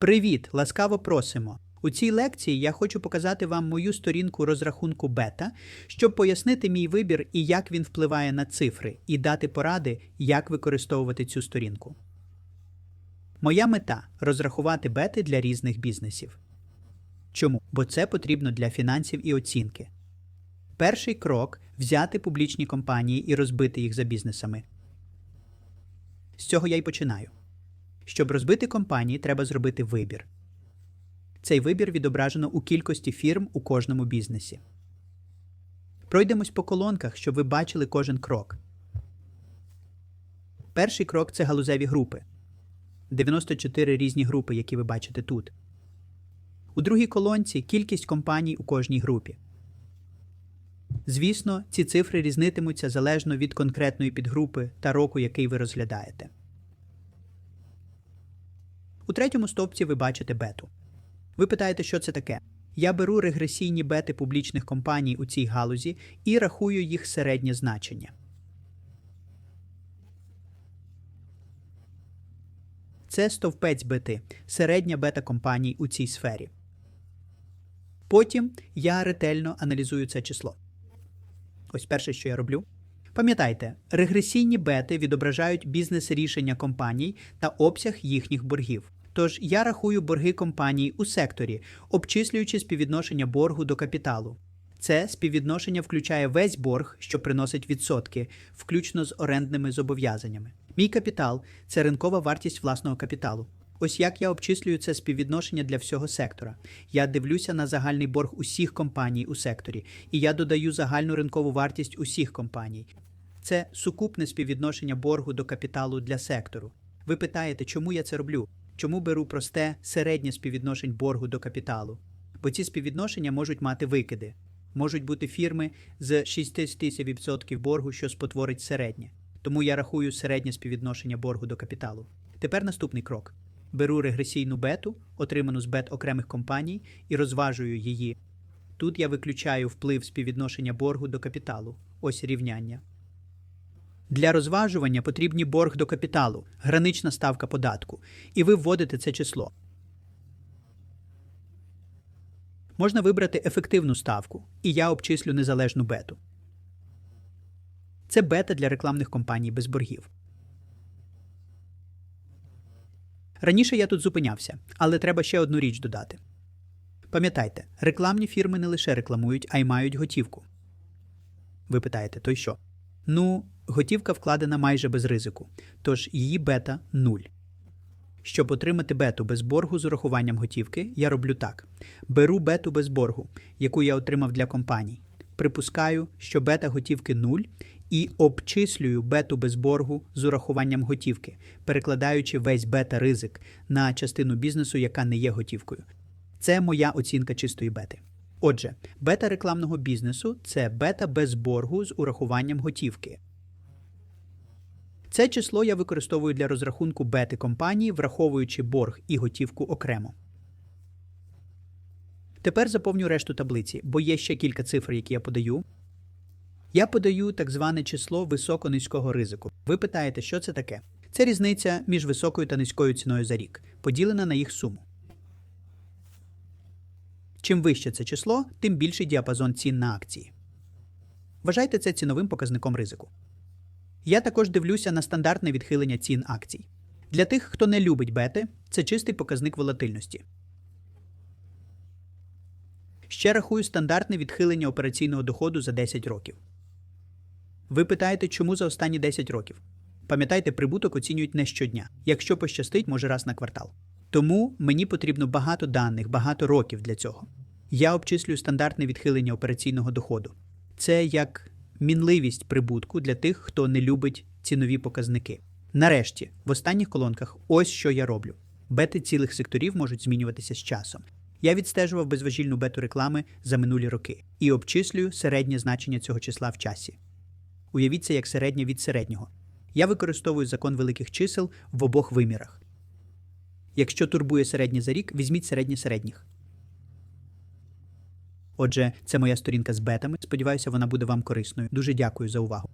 Привіт! Ласкаво просимо! У цій лекції я хочу показати вам мою сторінку розрахунку бета, щоб пояснити мій вибір і як він впливає на цифри, і дати поради, як використовувати цю сторінку. Моя мета розрахувати бети для різних бізнесів. Чому? Бо це потрібно для фінансів і оцінки. Перший крок взяти публічні компанії і розбити їх за бізнесами. З цього я й починаю. Щоб розбити компанії, треба зробити вибір. Цей вибір відображено у кількості фірм у кожному бізнесі. Пройдемось по колонках, щоб ви бачили кожен крок. Перший крок це галузеві групи. 94 різні групи, які ви бачите тут. У другій колонці кількість компаній у кожній групі. Звісно, ці цифри різнитимуться залежно від конкретної підгрупи та року, який ви розглядаєте. У третьому стовпці ви бачите бету. Ви питаєте, що це таке? Я беру регресійні бети публічних компаній у цій галузі і рахую їх середнє значення. Це стовпець бети, середня бета компаній у цій сфері. Потім я ретельно аналізую це число. Ось перше, що я роблю. Пам'ятайте, регресійні бети відображають бізнес-рішення компаній та обсяг їхніх боргів. Тож я рахую борги компаній у секторі, обчислюючи співвідношення боргу до капіталу. Це співвідношення включає весь борг, що приносить відсотки, включно з орендними зобов'язаннями. Мій капітал це ринкова вартість власного капіталу. Ось як я обчислюю це співвідношення для всього сектора. Я дивлюся на загальний борг усіх компаній у секторі, і я додаю загальну ринкову вартість усіх компаній. Це сукупне співвідношення боргу до капіталу для сектору. Ви питаєте, чому я це роблю? Чому беру просте середнє співвідношень боргу до капіталу? Бо ці співвідношення можуть мати викиди. Можуть бути фірми з 60% боргу, що спотворить середнє. Тому я рахую середнє співвідношення боргу до капіталу. Тепер наступний крок. Беру регресійну бету, отриману з бет окремих компаній, і розважую її. Тут я виключаю вплив співвідношення боргу до капіталу. Ось рівняння. Для розважування потрібні борг до капіталу, гранична ставка податку, і ви вводите це число. Можна вибрати ефективну ставку, і я обчислю незалежну бету. Це бета для рекламних компаній без боргів. Раніше я тут зупинявся, але треба ще одну річ додати. Пам'ятайте, рекламні фірми не лише рекламують, а й мають готівку. Ви питаєте, то й що? Ну, готівка вкладена майже без ризику, тож її бета 0. Щоб отримати бету без боргу з урахуванням готівки, я роблю так: беру бету без боргу, яку я отримав для компаній. Припускаю, що бета готівки 0 і обчислюю бету без боргу з урахуванням готівки, перекладаючи весь бета-ризик на частину бізнесу, яка не є готівкою. Це моя оцінка чистої бети. Отже, бета рекламного бізнесу це бета без боргу з урахуванням готівки. Це число я використовую для розрахунку бети компанії, враховуючи борг і готівку окремо. Тепер заповню решту таблиці, бо є ще кілька цифр, які я подаю. Я подаю так зване число високо-низького ризику. Ви питаєте, що це таке? Це різниця між високою та низькою ціною за рік, поділена на їх суму. Чим вище це число, тим більший діапазон цін на акції. Вважайте це ціновим показником ризику. Я також дивлюся на стандартне відхилення цін акцій. Для тих, хто не любить бети, це чистий показник волатильності. Ще рахую стандартне відхилення операційного доходу за 10 років. Ви питаєте, чому за останні 10 років? Пам'ятайте, прибуток оцінюють не щодня. Якщо пощастить, може раз на квартал. Тому мені потрібно багато даних, багато років для цього. Я обчислюю стандартне відхилення операційного доходу. Це як мінливість прибутку для тих, хто не любить цінові показники. Нарешті, в останніх колонках, ось що я роблю: бети цілих секторів можуть змінюватися з часом. Я відстежував безважільну бету реклами за минулі роки і обчислюю середнє значення цього числа в часі. Уявіть це як середнє від середнього. Я використовую закон великих чисел в обох вимірах. Якщо турбує середнє за рік, візьміть середнє середніх. Отже, це моя сторінка з бетами. Сподіваюся, вона буде вам корисною. Дуже дякую за увагу.